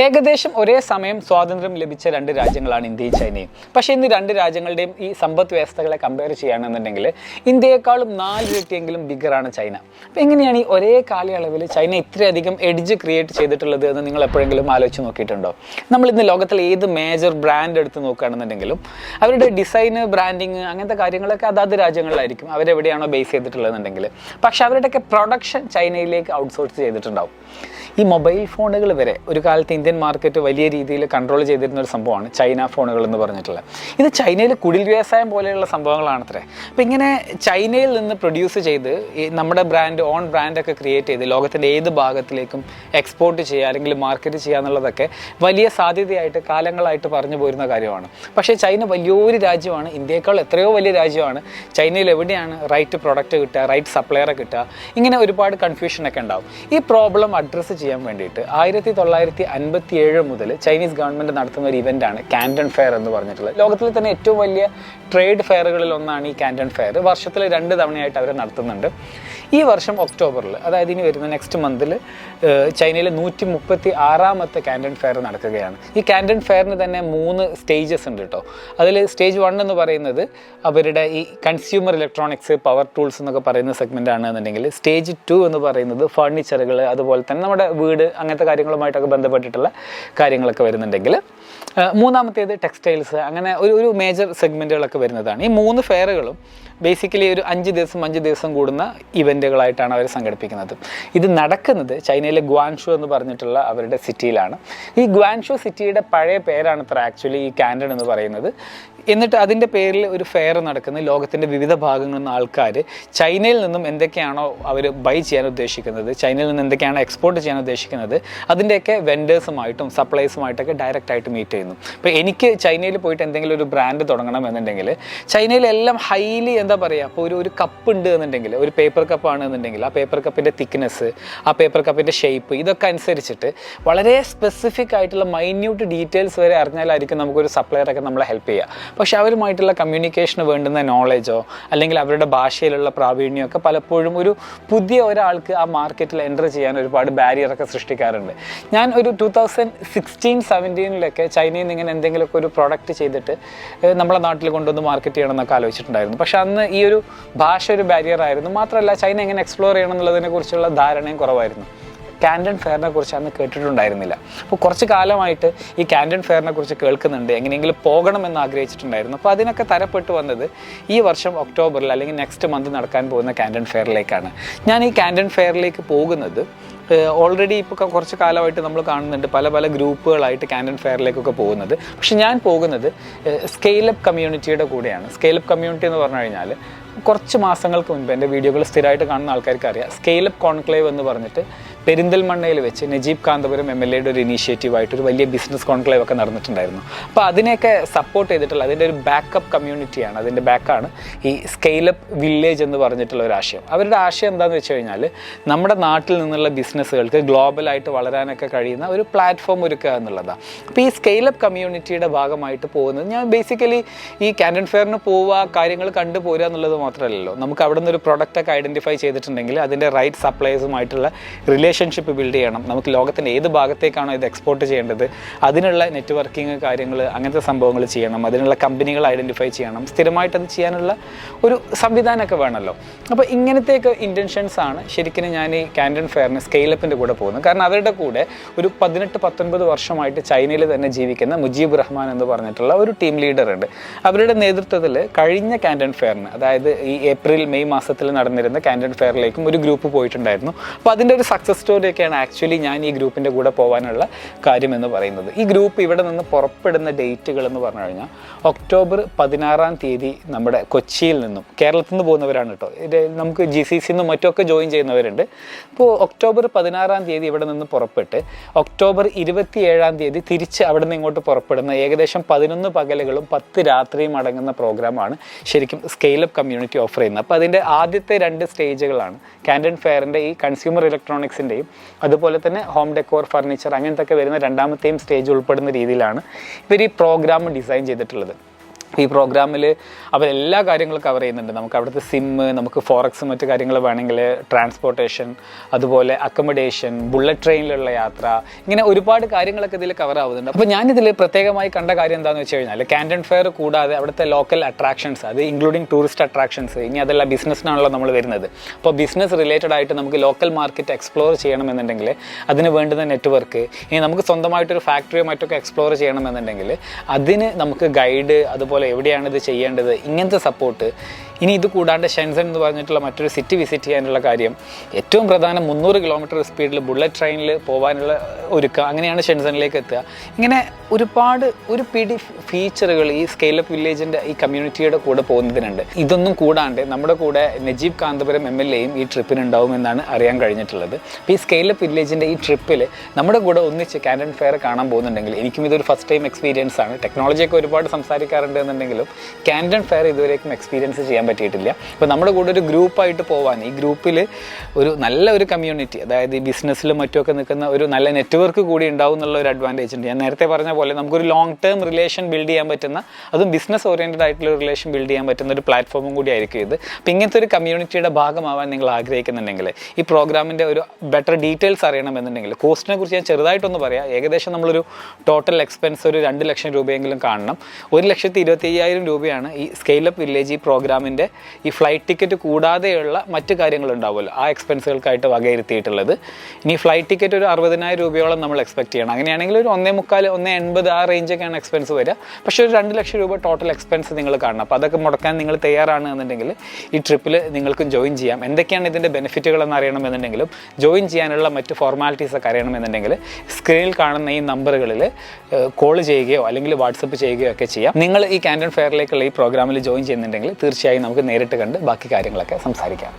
ഏകദേശം ഒരേ സമയം സ്വാതന്ത്ര്യം ലഭിച്ച രണ്ട് രാജ്യങ്ങളാണ് ഇന്ത്യയും ചൈനയും. പക്ഷേ ഇന്ന് രണ്ട് രാജ്യങ്ങളുടെയും ഈ സമ്പദ് വ്യവസ്ഥകളെ കമ്പയർ ചെയ്യുകയാണെന്നുണ്ടെങ്കിൽ ഇന്ത്യയെക്കാളും നാലിരട്ടിയെങ്കിലും ബിഗറാണ് ചൈന. അപ്പോൾ എങ്ങനെയാണ് ഈ ഒരേ കാലയളവിൽ ചൈന ഇത്രയധികം എഡ്ജ് ക്രിയേറ്റ് ചെയ്തിട്ടുള്ളത് എന്ന് നിങ്ങൾ എപ്പോഴെങ്കിലും ആലോചിച്ച് നോക്കിയിട്ടുണ്ടോ? നമ്മൾ ഇന്ന് ലോകത്തിലെ ഏത് മേജർ ബ്രാൻഡ് എടുത്ത് നോക്കുകയാണെന്നുണ്ടെങ്കിലും അവരുടെ ഡിസൈന് ബ്രാൻഡിങ് അങ്ങനത്തെ കാര്യങ്ങളൊക്കെ അതാത് രാജ്യങ്ങളിലായിരിക്കും. അവരെവിടെയാണോ ബേസ് ചെയ്തിട്ടുള്ളതെന്നുണ്ടെങ്കിൽ. പക്ഷേ അവരുടെയൊക്കെ പ്രൊഡക്ഷൻ ചൈനയിലേക്ക് ഔട്ട്സോഴ്സ് ചെയ്തിട്ടുണ്ടാവും. ഈ മൊബൈൽ ഫോണുകൾ വരെ ഒരു കാലത്ത് ഇന്ത്യൻ മാർക്കറ്റ് വലിയ രീതിയിൽ കൺട്രോൾ ചെയ്തിരുന്ന ഒരു സംഭവമാണ് ചൈന ഫോണുകൾ എന്ന് പറഞ്ഞിട്ടുള്ളത് ഇത് ചൈനയിൽ കുടിൽ വ്യവസായം പോലെയുള്ള സംഭവങ്ങളാണ് അത്രേ അപ്പോൾ ഇങ്ങനെ ചൈനയിൽ നിന്ന് പ്രൊഡ്യൂസ് ചെയ്ത് നമ്മുടെ ബ്രാൻഡ് ഓൺ ബ്രാൻഡൊക്കെ ക്രിയേറ്റ് ചെയ്ത് ലോകത്തിന്റെ ഏത് ഭാഗത്തിലേക്കും എക്സ്പോർട്ട് ചെയ്യുക അല്ലെങ്കിൽ മാർക്കറ്റ് ചെയ്യുക എന്നുള്ളതൊക്കെ വലിയ സാധ്യതയായിട്ട് കാലങ്ങളായിട്ട് പറഞ്ഞു പോരുന്ന കാര്യമാണ്. പക്ഷേ ചൈന വലിയൊരു രാജ്യമാണ്. ഇന്ത്യയേക്കാൾ എത്രയോ വലിയ രാജ്യമാണ്. ചൈനയിൽ എവിടെയാണ് റൈറ്റ് പ്രൊഡക്റ്റ് കിട്ടുക റൈറ്റ് സപ്ലയറെ കിട്ടുക? ഇങ്ങനെ ഒരുപാട് കൺഫ്യൂഷനൊക്കെ ഉണ്ടാവും. ഈ പ്രോബ്ലം അഡ്രസ്സ് ചെയ്യാൻ വേണ്ടിയിട്ട് ആയിരത്തി തൊള്ളായിരത്തി അൻപത്തി ഏഴ് മുതൽ ചൈനീസ് ഗവൺമെന്റ് നടത്തുന്ന ഒരു ഇവന്റാണ് കാൻഡൺ ഫെയർ എന്ന് പറഞ്ഞിട്ടുള്ളത്. ലോകത്തിലെ തന്നെ ഏറ്റവും വലിയ ട്രേഡ് ഫെയറുകളിൽ ഒന്നാണ് ഈ കാൻഡൺ ഫെയർ വർഷത്തിൽ രണ്ട് തവണയായിട്ട് അവർ നടത്തുന്നുണ്ട്. ഈ വർഷം ഒക്ടോബറിൽ അതായത് ഇനി വരുന്ന നെക്സ്റ്റ് മന്തിൽ ചൈനയിൽ നൂറ്റി മുപ്പത്തി ആറാമത്തെ കാൻഡൺ ഫെയർ നടക്കുകയാണ്. ഈ കാൻഡൺ ഫെയറിന് തന്നെ മൂന്ന് സ്റ്റേജസ് ഉണ്ട് കേട്ടോ അതിൽ സ്റ്റേജ് വൺ എന്ന് പറയുന്നത് അവരുടെ ഈ കൺസ്യൂമർ ഇലക്ട്രോണിക്സ് പവർ ടൂൾസ് എന്നൊക്കെ പറയുന്ന സെഗ്മെന്റ് ആണ് എന്നുണ്ടെങ്കിൽ സ്റ്റേജ് ടു എന്ന് പറയുന്നത് ഫർണിച്ചറുകൾ അതുപോലെ തന്നെ നമ്മുടെ വീട് അങ്ങനത്തെ കാര്യങ്ങളുമായിട്ടൊക്കെ ബന്ധപ്പെട്ടിട്ടുള്ള കാര്യങ്ങളൊക്കെ വരുന്നുണ്ടെങ്കിൽ മൂന്നാമത്തേത് ടെക്സ്റ്റൈൽസ് അങ്ങനെ ഒരു ഒരു മേജർ സെഗ്മെന്റുകളൊക്കെ വരുന്നതാണ്. ഈ മൂന്ന് ഫെയറുകളും ബേസിക്കലി ഒരു അഞ്ച് ദിവസം അഞ്ച് ദിവസം കൂടുന്ന ഇവന്റുകളായിട്ടാണ് അവർ സംഘടിപ്പിക്കുന്നത്. ഇത് നടക്കുന്നത് ചൈനയിലെ ഗ്വാൻഷു എന്ന് പറഞ്ഞിട്ടുള്ള അവരുടെ സിറ്റിയിലാണ് ഈ ഗ്വാൻഷു സിറ്റിയുടെ പഴയ പേരാണ് ഇത്ര ആക്ച്വലി ഈ കാൻഡൺ എന്ന് പറയുന്നത്. എന്നിട്ട് അതിന്റെ പേരിൽ ഒരു ഫെയർ നടക്കുന്ന ലോകത്തിന്റെ വിവിധ ഭാഗങ്ങളിൽ നിന്ന് ആൾക്കാർ ചൈനയിൽ നിന്നും എന്തൊക്കെയാണോ അവർ ബൈ ചെയ്യാൻ ഉദ്ദേശിക്കുന്നത് ചൈനയിൽ നിന്ന് എന്തൊക്കെയാണോ എക്സ്പോർട്ട് ചെയ്യാൻ ഉദ്ദേശിക്കുന്നത് അതിന്റെയൊക്കെ വെൻഡേഴ്സുമായിട്ടും സപ്ലൈസുമായിട്ടൊക്കെ ഡയറക്റ്റ് ആയിട്ട് മീറ്റ് ചെയ്യുന്നു. ഇപ്പോൾ എനിക്ക് ചൈനയിൽ പോയിട്ട് എന്തെങ്കിലും ഒരു ബ്രാൻഡ് തുടങ്ങണം എന്നുണ്ടെങ്കിൽ ചൈനയിലെല്ലാം ഹൈലി എന്താ പറയുക അപ്പോൾ ഒരു ഒരു കപ്പ് ഉണ്ട് എന്നുണ്ടെങ്കിൽ ഒരു പേപ്പർ കപ്പ് ആണ് എന്നുണ്ടെങ്കിൽ ആ പേപ്പർ കപ്പിന്റെ തിക്നെസ് ആ പേപ്പർ കപ്പിന്റെ ഷേപ്പ് ഇതൊക്കെ അനുസരിച്ചിട്ട് വളരെ സ്പെസിഫിക് ആയിട്ടുള്ള മൈന്യൂട്ട് ഡീറ്റെയിൽസ് വരെ അറിഞ്ഞാലായിരിക്കും നമുക്കൊരു സപ്ലയറൊക്കെ നമ്മളെ ഹെൽപ്പ് ചെയ്യുക. പക്ഷേ അവരുമായിട്ടുള്ള കമ്മ്യൂണിക്കേഷന് വേണ്ടുന്ന നോളേജോ അല്ലെങ്കിൽ അവരുടെ ഭാഷയിലുള്ള പ്രാവീണ്യമൊക്കെ പലപ്പോഴും ഒരു പുതിയ ഒരാൾക്ക് ആ മാർക്കറ്റിൽ എന്റർ ചെയ്യാൻ ഒരുപാട് ബാരിയറൊക്കെ സൃഷ്ടിക്കാറുണ്ട്. ഞാൻ ഒരു ടൂ തൗസൻഡ് സിക്സ്റ്റീൻ സെവന്റീനിലൊക്കെ ചൈനയിൽ നിന്ന് ഇങ്ങനെ എന്തെങ്കിലുമൊക്കെ ഒരു പ്രോഡക്റ്റ് ചെയ്തിട്ട് നമ്മളെ നാട്ടിൽ കൊണ്ടുവന്ന് മാർക്കറ്റ് ചെയ്യണം എന്നൊക്കെ ആലോചിച്ചിട്ടുണ്ടായിരുന്നു. പക്ഷെ അന്ന് ഈ ഒരു ഭാഷ ഒരു ബാരിയർ ആയിരുന്നു. മാത്രമല്ല ചൈന എങ്ങനെ എക്സ്പ്ലോർ ചെയ്യണം എന്നുള്ളതിനെ കുറിച്ചുള്ള ധാരണയും കുറവായിരുന്നു. കാൻഡൺ ഫെയറിനെ കുറിച്ച് അന്ന് കേട്ടിട്ടുണ്ടായിരുന്നില്ല. അപ്പോൾ കുറച്ച് കാലമായിട്ട് ഈ കാൻഡൺ ഫെയറിനെ കുറിച്ച് കേൾക്കുന്നുണ്ട്. എങ്ങനെയെങ്കിലും പോകണമെന്ന് ആഗ്രഹിച്ചിട്ടുണ്ടായിരുന്നു. അപ്പോൾ അതിനൊക്കെ തരപ്പെട്ട് വന്നത് ഈ വർഷം ഒക്ടോബറിൽ അല്ലെങ്കിൽ നെക്സ്റ്റ് മന്ത് നടക്കാൻ പോകുന്ന കാൻഡൺ ഫെയറിലേക്കാണ് ഞാൻ ഈ കാൻഡൺ ഫെയറിലേക്ക് പോകുന്നത് ഓൾറെഡി ഇപ്പോൾ കുറച്ച് കാലമായിട്ട് നമ്മൾ കാണുന്നുണ്ട് പല പല ഗ്രൂപ്പുകളായിട്ട് കാൻഡൺ ഫെയറിലേക്കൊക്കെ പോകുന്നത്. പക്ഷെ ഞാൻ പോകുന്നത് സ്കെയിലപ്പ് കമ്മ്യൂണിറ്റിയുടെ കൂടെയാണ്. സ്കെയിലപ്പ് കമ്മ്യൂണിറ്റി എന്ന് പറഞ്ഞു കഴിഞ്ഞാൽ കുറച്ച് മാസങ്ങൾക്ക് മുൻപ് എന്റെ വീഡിയോകൾ സ്ഥിരമായിട്ട് കാണുന്ന ആൾക്കാർക്ക് അറിയാം സ്കെയിലപ്പ് കോൺക്ലേവ് എന്ന് പറഞ്ഞിട്ട് പെരിന്തൽമണ്ണയിൽ വെച്ച് നജീബ് കാന്തപുരം എം എൽ എയുടെ ഒരു ഇനീഷ്യേറ്റീവായിട്ട് ഒരു വലിയ ബിസിനസ് കോൺക്ലേവ് ഒക്കെ നടന്നിട്ടുണ്ടായിരുന്നു. അപ്പോൾ അതിനെയൊക്കെ സപ്പോർട്ട് ചെയ്തിട്ടുള്ള അതിന്റെ ഒരു ബാക്കപ്പ് കമ്മ്യൂണിറ്റിയാണ് അതിന്റെ ബാക്കാണ് ഈ സ്കെയിലപ്പ് വില്ലേജ് എന്ന് പറഞ്ഞിട്ടുള്ള ഒരു ആശയം. അവരുടെ ആശയം എന്താണെന്ന് വെച്ച് കഴിഞ്ഞാൽ നമ്മുടെ നാട്ടിൽ നിന്നുള്ള ബിസിനസ്സുകൾക്ക് ഗ്ലോബലായിട്ട് വളരാനൊക്കെ കഴിയുന്ന ഒരു പ്ലാറ്റ്ഫോം ഒരുക്കുക എന്നുള്ളതാണ് അപ്പോൾ ഈ സ്കെയിലപ്പ് കമ്മ്യൂണിറ്റിയുടെ ഭാഗമായിട്ട് പോകുന്നത് ഞാൻ ബേസിക്കലി ഈ കാൻഡൻ ഫെയറിന് പോവുക കാര്യങ്ങൾ കണ്ടുപോരുക എന്നുള്ളത് മാത്രമല്ലല്ലോ. നമുക്ക് അവിടെ നിന്ന് ഒരു പ്രൊഡക്റ്റൊക്കെ ഐഡന്റിഫൈ ചെയ്തിട്ടുണ്ടെങ്കിൽ അതിന്റെ റൈറ്റ് സപ്ലൈസുമായിട്ടുള്ള റിലേഷൻഷിപ്പ് ബിൽഡ് ചെയ്യണം. നമുക്ക് ലോകത്തിന്റെ ഏത് ഭാഗത്തേക്കാണോ ഇത് എക്സ്പോർട്ട് ചെയ്യേണ്ടത് അതിനുള്ള നെറ്റ്വർക്കിംഗ് കാര്യങ്ങൾ അങ്ങനത്തെ സംഭവങ്ങൾ ചെയ്യണം അതിനുള്ള കമ്പനികൾ ഐഡന്റിഫൈ ചെയ്യണം സ്ഥിരമായിട്ട് അത് ചെയ്യാനുള്ള ഒരു സംവിധാനമൊക്കെ വേണമല്ലോ. അപ്പോൾ ഇങ്ങനത്തെയൊക്കെ ഇന്റൻഷൻസ് ആണ് ശരിക്കും ഞാൻ ഈ കാൻഡൻ ഫെയറിന് സ്കെയിലപ്പിന്റെ കൂടെ പോകുന്നത്. കാരണം അവരുടെ കൂടെ ഒരു പതിനെട്ട് പത്തൊൻപത് വർഷമായിട്ട് ചൈനയിൽ തന്നെ ജീവിക്കുന്ന മുജീബ് റഹ്മാൻ എന്ന് പറഞ്ഞിട്ടുള്ള ഒരു ടീം ലീഡർ ഉണ്ട്. അവരുടെ നേതൃത്വത്തിൽ കഴിഞ്ഞ കാൻഡൻ ഫെയറിന് അതായത് ഈ ഏപ്രിൽ മെയ് മാസത്തിൽ നടന്നിരുന്ന കാൻഡൻ ഫെയറിലേക്കും ഒരു ഗ്രൂപ്പ് പോയിട്ടുണ്ടായിരുന്നു. അപ്പോൾ അതിന്റെ ഒരു സക്സസ് സ്റ്റോറിയൊക്കെയാണ് ആക്ച്വലി ഞാൻ ഈ ഗ്രൂപ്പിന്റെ കൂടെ പോകാനുള്ള കാര്യമെന്ന് പറയുന്നത്. ഈ ഗ്രൂപ്പ് ഇവിടെ നിന്ന് പുറപ്പെടുന്ന ഡേറ്റുകൾ എന്ന് പറഞ്ഞു കഴിഞ്ഞാൽ ഒക്ടോബർ പതിനാറാം തീയതി നമ്മുടെ കൊച്ചിയിൽ നിന്നും കേരളത്തിൽ നിന്ന് പോകുന്നവരാണ് കേട്ടോ ഇത് നമുക്ക് ജി സി സിന്നും മറ്റുമൊക്കെ ജോയിൻ ചെയ്യുന്നവരുണ്ട്. അപ്പോൾ ഒക്ടോബർ പതിനാറാം തീയതി ഇവിടെ നിന്ന് പുറപ്പെട്ട് ഒക്ടോബർ ഇരുപത്തി ഏഴാം തീയതി തിരിച്ച് അവിടെ നിന്ന് ഇങ്ങോട്ട് പുറപ്പെടുന്ന ഏകദേശം പതിനൊന്ന് പകലുകളും പത്ത് രാത്രിയും അടങ്ങുന്ന പ്രോഗ്രാമാണ് ശരിക്കും സ്കെയിലപ്പ് കമ്മ്യൂണിറ്റി ഓഫർ ചെയ്യുന്നത്. അപ്പോൾ അതിന്റെ ആദ്യത്തെ രണ്ട് സ്റ്റേജുകളാണ് കാൻഡൻ ഫെയറിന്റെ ഈ കൺസ്യൂമർ ഇലക്ട്രോണിക്സിന്റെയും അതുപോലെ തന്നെ ഹോം ഡെക്കോർ ഫർണിച്ചർ അങ്ങനത്തെ ഒക്കെ വരുന്ന രണ്ടാമത്തെയും സ്റ്റേജ് ഉൾപ്പെടുന്ന രീതിയിലാണ് ഇവർ ഈ പ്രോഗ്രാം ഡിസൈൻ ചെയ്തിട്ടുള്ളത്. ഈ പ്രോഗ്രാമിൽ അവരെല്ലാ കാര്യങ്ങളും കവർ ചെയ്യുന്നുണ്ട്. നമുക്ക് അവിടുത്തെ സിമ്മ് നമുക്ക് ഫോറക്സ് മറ്റു കാര്യങ്ങൾ വേണമെങ്കിൽ ട്രാൻസ്പോർട്ടേഷൻ അതുപോലെ അക്കമഡേഷൻ ബുള്ളറ്റ് ട്രെയിനിലുള്ള യാത്ര ഇങ്ങനെ ഒരുപാട് കാര്യങ്ങളൊക്കെ ഇതിൽ കവർ ആവുന്നുണ്ട്. അപ്പോൾ ഞാനിതിൽ പ്രത്യേകമായി കണ്ട കാര്യം എന്താണെന്ന് വെച്ച് കഴിഞ്ഞാൽ ക്യാന്റൺ ഫെയർ കൂടാതെ അവിടുത്തെ ലോക്കൽ അട്രാക്ഷൻസ് അത് ഇൻക്ലൂഡിങ് ടൂറിസ്റ്റ് അട്രാക്ഷൻസ് ഇനി അതല്ല ബിസിനസ്സിനാണല്ലോ നമ്മൾ വരുന്നത്. അപ്പോൾ ബിസിനസ് റിലേറ്റഡ് ആയിട്ട് നമുക്ക് ലോക്കൽ മാർക്കറ്റ് എക്സ്പ്ലോർ ചെയ്യണമെന്നുണ്ടെങ്കിൽ അതിന് വേണ്ടുന്ന നെറ്റ്വർക്ക് ഇനി നമുക്ക് സ്വന്തമായിട്ടൊരു ഫാക്ടറിയോ മറ്റൊക്കെ എക്സ്പ്ലോർ ചെയ്യണമെന്നുണ്ടെങ്കിൽ അതിന് നമുക്ക് ഗൈഡ് അതുപോലെ എവിടെയാണ് ഇത് ചെയ്യേണ്ടത്? ഇങ്ങനത്തെ സപ്പോർട്ട് ഇനി ഇത് കൂടാണ്ട് ഷെൻസൺ എന്ന് പറഞ്ഞിട്ടുള്ള മറ്റൊരു സിറ്റി വിസിറ്റ് ചെയ്യാനുള്ള കാര്യം ഏറ്റവും പ്രധാനം മുന്നൂറ് കിലോമീറ്റർ സ്പീഡിൽ ബുള്ളറ്റ് ട്രെയിനിൽ പോകാനുള്ള ഒരുക്കുക അങ്ങനെയാണ് ഷെൻസണിലേക്ക് എത്തുക. ഇങ്ങനെ ഒരുപാട് ഒരു പിടി ഫീച്ചറുകൾ ഈ സ്കെയിലപ്പ് വില്ലേജിന്റെ ഈ കമ്മ്യൂണിറ്റിയുടെ കൂടെ പോകുന്നതിനുണ്ട്. ഇതൊന്നും കൂടാണ്ട് നമ്മുടെ കൂടെ നജീബ് കാന്തപുരം എം എൽ എയും ഈ ട്രിപ്പിനുണ്ടാവും എന്നാണ് അറിയാൻ കഴിഞ്ഞിട്ടുള്ളത്. അപ്പോൾ ഈ സ്കെയിലപ്പ് വില്ലേജിന്റെ ഈ ട്രിപ്പിൽ നമ്മുടെ കൂടെ ഒന്നിച്ച് കാൻഡൻ ഫെയർ കാണാൻ പോകുന്നുണ്ടെങ്കിൽ എനിക്കും ഇതൊരു ഫസ്റ്റ് ടൈം എക്സ്പീരിയൻസ് ആണ്. ടെക്നോളജിയൊക്കെ ഒരുപാട് സംസാരിക്കാറുണ്ട് എന്നുണ്ടെങ്കിലും കാൻഡൻ ഫെയർ ഇതുവരേക്കും എക്സ്പീരിയൻസ് ചെയ്യാൻ പറ്റിയിട്ടില്ല. അപ്പോൾ നമ്മുടെ കൂടെ ഒരു ഗ്രൂപ്പായിട്ട് പോകാൻ ഈ ഗ്രൂപ്പിൽ ഒരു നല്ല ഒരു കമ്മ്യൂണിറ്റി അതായത് ബിസിനസ്സിലും മറ്റുമൊക്കെ നിൽക്കുന്ന ഒരു നല്ല നെറ്റ്വർക്ക് കൂടി ഉണ്ടാവും എന്നുള്ള ഒരു അഡ്വാന്റേജ് ഉണ്ട്. ഞാൻ നേരത്തെ പറഞ്ഞ പോലെ നമുക്കൊരു ലോങ് ടേം റിലേഷൻ ബിൽഡ് ചെയ്യാൻ പറ്റുന്ന അതും ബിസിനസ് ഓറിയന്റഡ് ആയിട്ടുള്ള ഒരു റിലേഷൻ ബിൽഡ് ചെയ്യാൻ പറ്റുന്ന ഒരു പ്ലാറ്റ്ഫോമും കൂടി ആയിരിക്കും ഇത്. അപ്പോൾ ഇങ്ങനത്തെ ഒരു കമ്മ്യൂണിറ്റിയുടെ ഭാഗമാവാൻ നിങ്ങൾ ആഗ്രഹിക്കുന്നുണ്ടെങ്കിൽ ഈ പ്രോഗ്രാമിന്റെ ഒരു ബെറ്റർ ഡീറ്റെയിൽസ് അറിയണമെന്നുണ്ടെങ്കിൽ കോസ്റ്റിനെ കുറിച്ച് ഞാൻ ചെറുതായിട്ടൊന്ന് പറയാം. ഏകദേശം നമ്മളൊരു ടോട്ടൽ എക്സ്പെൻസ് ഒരു രണ്ട് ലക്ഷം രൂപയെങ്കിലും കാണണം. ഒരു ലക്ഷത്തി ഇരുപത്തി അയ്യായിരം രൂപയാണ് ഈ സ്കെയിലപ്പ് വില്ലേജ് ഈ പ്രോഗ്രാമിന്റെ ഈ ഫ്ലൈറ്റ് ടിക്കറ്റ് കൂടാതെയുള്ള മറ്റു കാര്യങ്ങളുണ്ടാവുമല്ലോ ആ എക്സ്പെൻസുകൾക്കായിട്ട് വകയിരുത്തിയിട്ടുള്ളത്. ഇനി ഫ്ലൈറ്റ് ടിക്കറ്റ് ഒരു അറുപതിനായിരം രൂപയോളം നമ്മൾ എക്സ്പെക്ട് ചെയ്യണം. അങ്ങനെയാണെങ്കിൽ ഒരു ഒന്നേ മുക്കാൽ ഒന്നേ എൺപത് ആ റേഞ്ചൊക്കെയാണ് എക്സ്പെൻസ് വരിക. പക്ഷേ ഒരു രണ്ട് ലക്ഷം രൂപ ടോട്ടൽ എക്സ്പെൻസ് നിങ്ങൾ കാണണം. അപ്പോൾ അതൊക്കെ മുടക്കാൻ നിങ്ങൾ തയ്യാറാണ് എന്നുണ്ടെങ്കിൽ ഈ ട്രിപ്പിൽ നിങ്ങൾക്കും ജോയിൻ ചെയ്യാം. എന്തൊക്കെയാണ് ഇതിന്റെ ബെനിഫിറ്റുകൾ എന്ന് അറിയണമെന്നുണ്ടെങ്കിലും ജോയിൻ ചെയ്യാനുള്ള മറ്റ് ഫോർമാലിറ്റീസ് ഒക്കെ അറിയണമെന്നുണ്ടെങ്കിൽ സ്ക്രീനിൽ കാണുന്ന ഈ നമ്പറുകളിൽ കോൾ ചെയ്യുകയോ അല്ലെങ്കിൽ വാട്സപ്പ് ചെയ്യുകയോ ഒക്കെ ചെയ്യാം. നിങ്ങൾ ഈ കാൻഡൻ ഫെയറിലേക്കുള്ള ഈ പ്രോഗ്രാമിൽ ജോയിൻ ചെയ്യുന്നുണ്ടെങ്കിൽ തീർച്ചയായും നമുക്ക് നേരിട്ട് കണ്ട് ബാക്കി കാര്യങ്ങളൊക്കെ സംസാരിക്കാം.